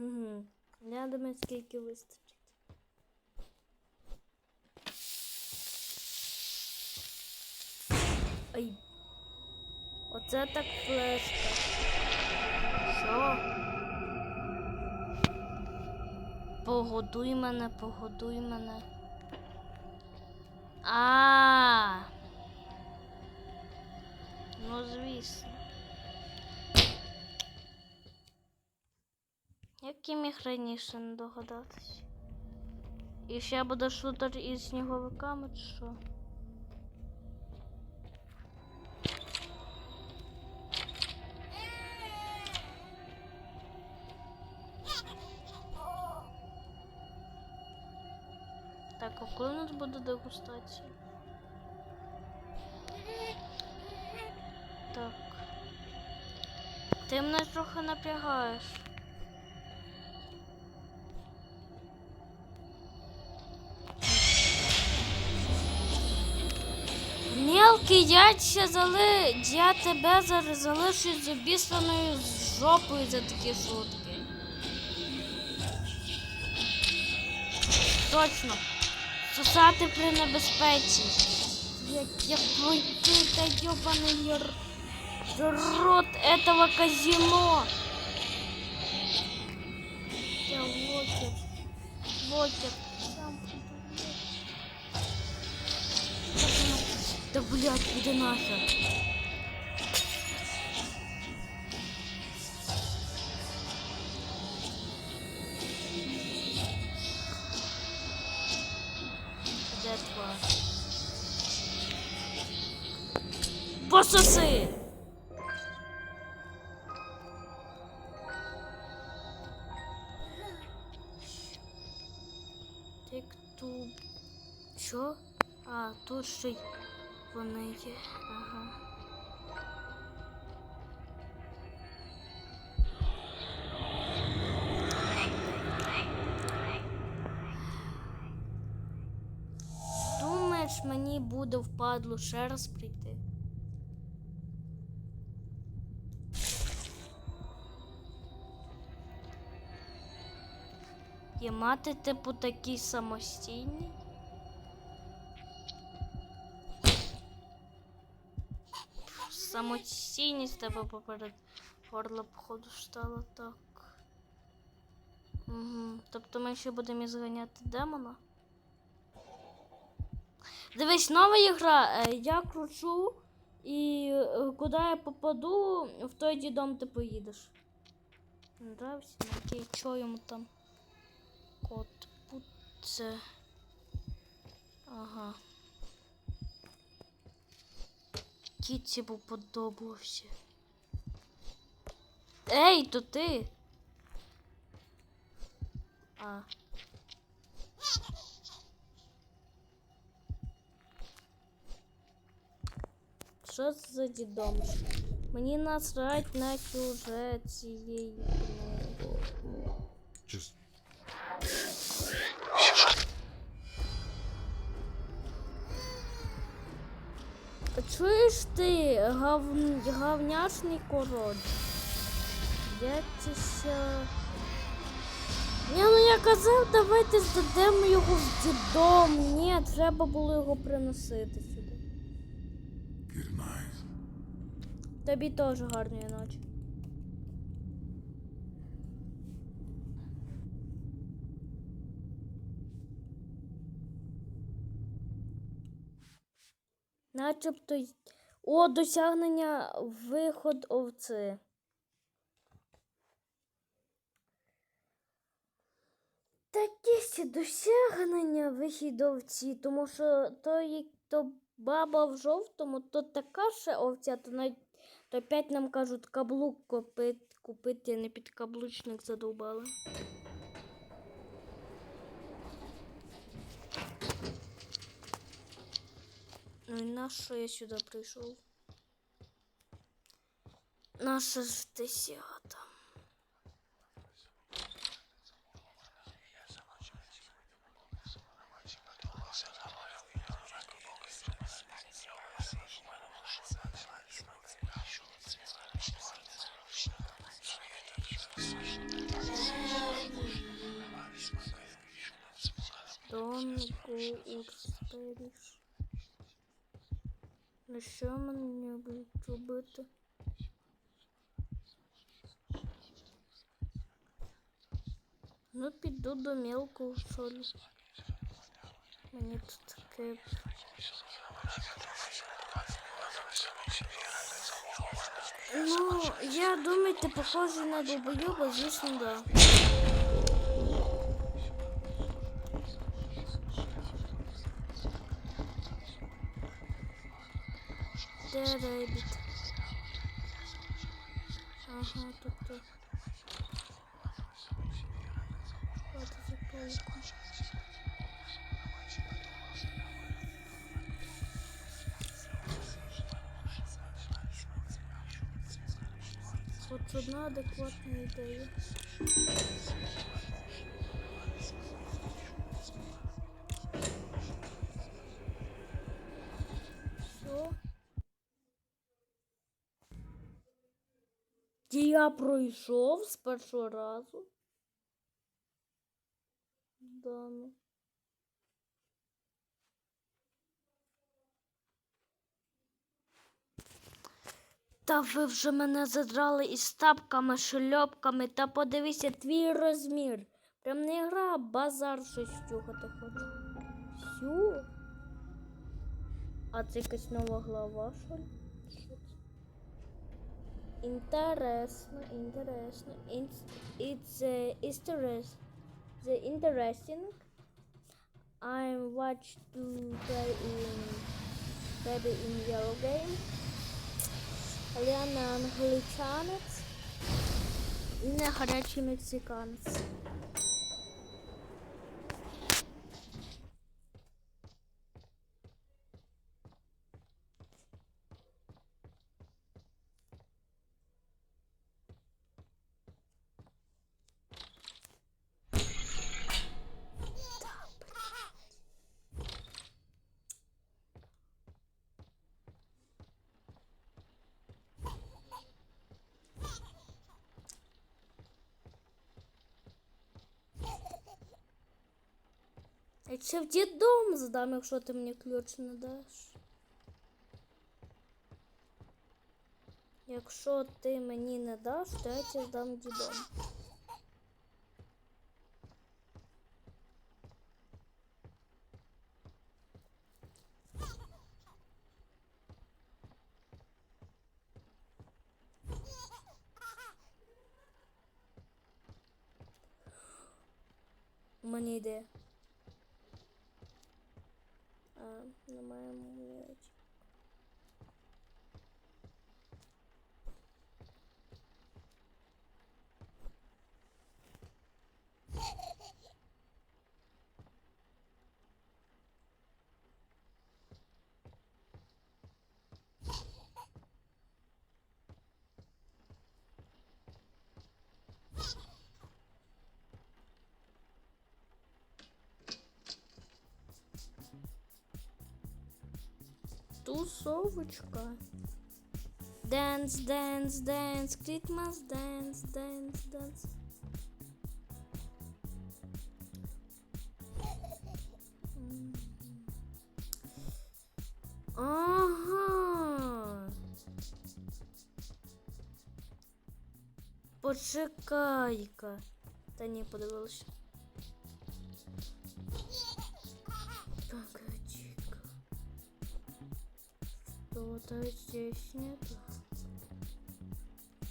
Угу. Я думаю, скільки вистачить. Ай. Оце так флешка. Що? Погодуй мене, погодуй мене. А. Ну, звісно. Я міг раніше не догадатись? І ще буде шутер із сніговиками, чи що? Так, а коли у нас буде дегустація? Так. Ти мене трохи напрягаєш. Мелкий, я ще зали... я тебе зараз залишу з обісланою жопою за такі шутки. Точно. Сосати при небезпеці. Як я пройти та ёбаный р... рот этого казино. Я локер. Локер. Да блядь, иди нахер. Пососи! Тик-туб. Що? А, тут ще й вони. Ага. Думаєш, мені буде впадло ще раз прийти? Є мати, типу, такий самостійний? Самостійність тебе поперед горла, походу, стала так. Угу. Тобто ми ще будемо зганяти демона. Дивись, нова ігра. Е, Я кручу і е, куди я попаду, в той дідом ти поїдеш. Не Нравиться, ну окей, що йому там? Кот пуце. Ага. Кіті був подобався. Ей, то ти. А. Що це за дідом? Мені насрать на сюжет цієї. Чуєш ти, гав... гавняшний король? Я? Ні, ну я казав, давайте здадемо його в дідом. Ні, треба було його приносити сюди. Тобі теж гарної ночі. Начебто. О, досягнення виход овці. Такі досягнення вихід овці, тому що то, то баба в жовтому, то така ще овця, то навіть то опять нам кажуть каблук купити, купити, не підкаблучник задовбали. Ну и на что я сюда пришел? На 60. Don't go out Spanish. Ну що мені будуть робити? Ну, піду до мелкого солі. Мені тут таке. Ну, я думаю, ти похожий на долбойоба, звісно, да. ребіт. Ага, тут тут. Вот за полку. Вот одна адекватная идея. Я пройшов з першого разу. Да, ну. Та ви вже мене задрали із тапками, шльопками, та подивися твій розмір. Прям не гра, а базар щось тюхати хоче. Всю? А це якась нова глава, що ли? Interesting, interesting, it's, it's uh, interest, the interesting. I watched to play in baby in yellow game. in the Nachodachi Mexicans. Я ще в дідом здам, якщо ти мені ключ не даш. Якщо ти мені не даш, то я тебе здам дідом. У мене ідея. А, немає Тусовочка. Dance, dance, dance, Christmas dance, dance, dance. Ага. Почекай-ка. Та ні, подивилася. Погоди-ка. Что-то здесь нету.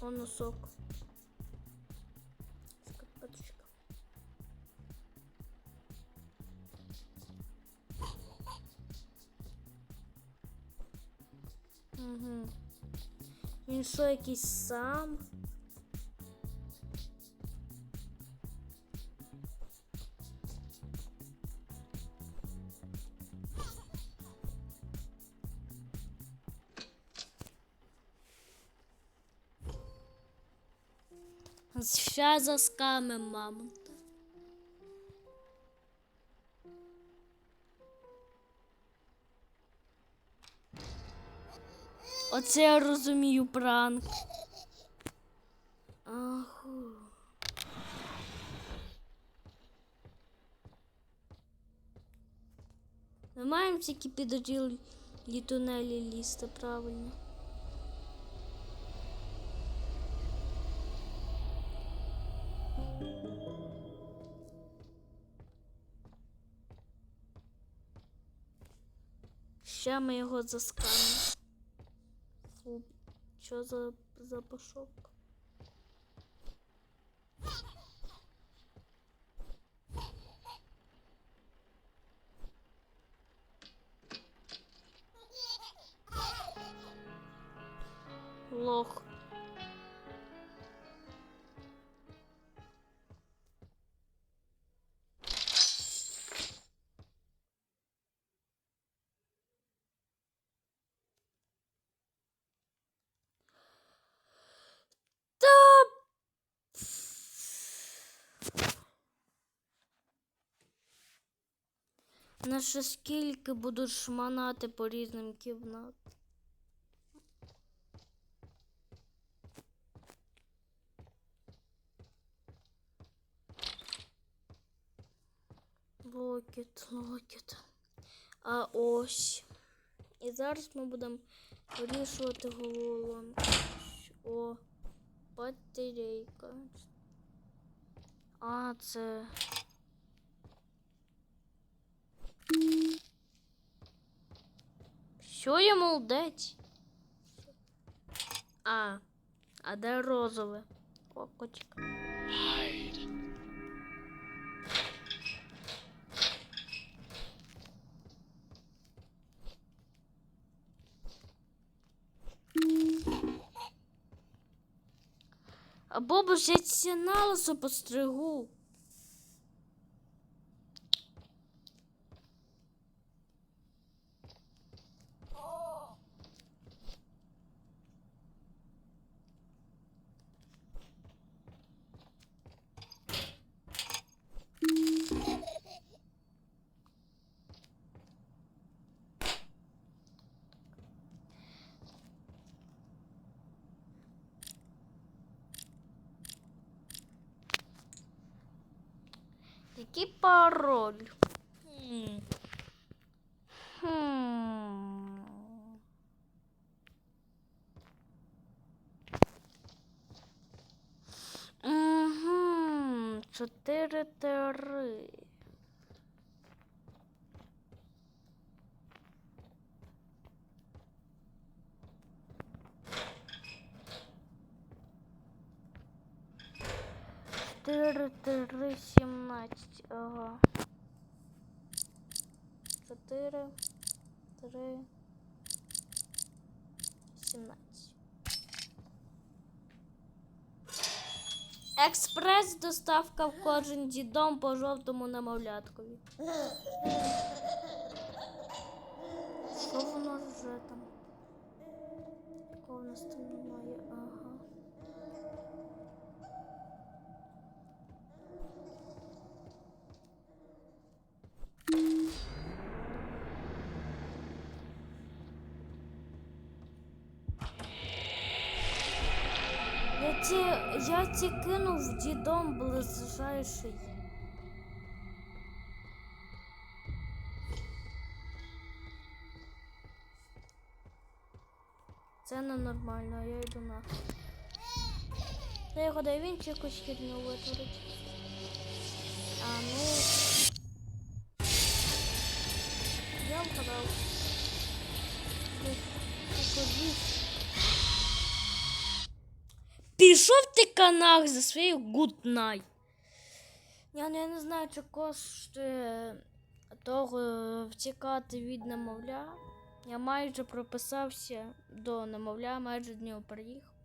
О, носок. Скорпоточка. Угу. Він сам? Ща заскамем мамонта. Оце я розумію пранк. Аху. маємо тільки підрілі тунелі лізти, правильно. Ще ми його засканемо. Фу, що за запашок? На ще скільки будуть шманати по різним кімнатам. Локет, локет. А ось. І зараз ми будемо вирішувати головоломку. О, батарейка. А, це. Що я молодець? А, а де розове? О, котик. Або б ж я ці на лисо постригу. que barulho. Hum. Hum. Uhum. Tchatere. 17. Експрес доставка в кожен дідом по жовтому намовляткові. Що воно вже там? Такого нас там ті, я ті кинув дідом ближайший. Це ненормально, я йду на. Та його дай він чи якусь херню витворить. Пішов ти канах за своєю гуднай. Я, я не знаю, чи коштує того втікати від немовля. Я майже прописався до немовля, майже до нього приїхав.